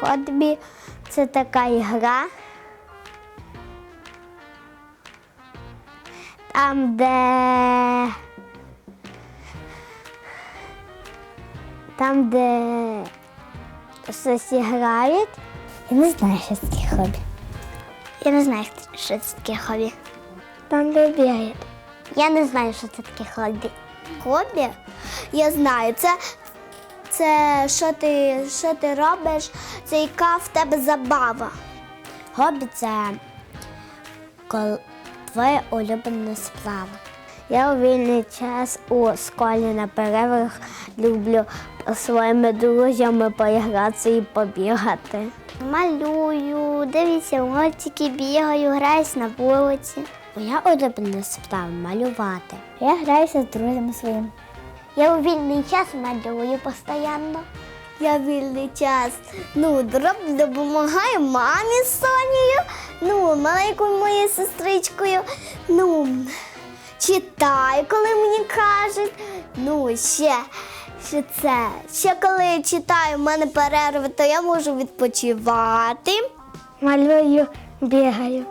хобі це така ігра. Там, де там, де щось грають. Я не знаю, що це таке хобі. Я не знаю, що це таке хобі. Там де бігають. Я не знаю, що це таке хобі. Хобі? Я знаю, це, це що, ти, що ти робиш, це яка в тебе забава. Хобі це кол... твоя улюблена справа. Я у вільний час у школі на перервах люблю своїми друзями поігратися і побігати. Малюю, дивіться мультики, бігаю, граюсь на вулиці. Моя улюблена справа малювати. Я граюся з друзями своїми. Я у вільний час малюю постійно. Я вільний час ну, допомагаю мамі з Сонією, ну, маленькою моєю сестричкою. Ну, читаю, коли мені кажуть. Ну, ще, ще це. Ще коли читаю, в мене перерви, то я можу відпочивати. Малюю, бігаю.